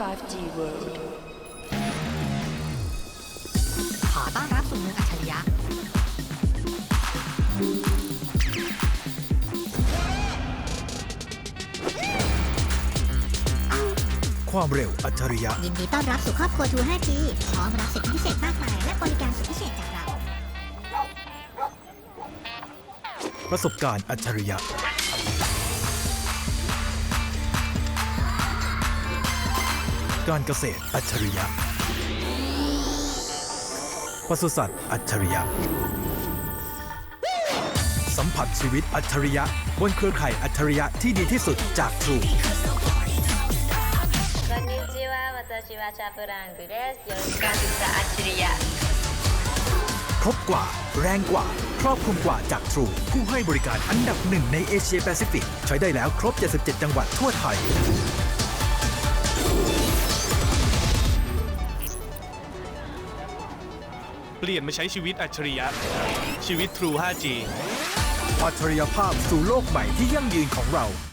5G World ขอต้อนรับสู่เมืองอัจฉริยะ ความเร็วอัจฉริยะ ยินดีต้อนรับสู่ครอบครัวทู 5G พร้อมรับสิทธิพิเศษมากมายและบริการสุดพิเศษจากเรา ประสบการณ์อัจฉริยะ การเกษตรอัจฉริยะปศุสัตว์อัจฉริยะ สัมผัสชีวิตอัจฉริยะ บนเครือข่ายอัจฉริยะที่ดีที่สุดจากทรูครบกว่า แรงกว่า ครอบคลุมกว่าจากทรูผู้ให้บริการอันดับหนึ่งในเอเชียแปซิฟิก ใช้ได้แล้วครบ 77 จังหวัดทั่วไทย ปลี่ยนมาใช้ชีวิตอัจฉริยะ ชีวิต True 5G อัจฉริยภาพสู่โลกใหม่ที่ยั่งยืนของเรา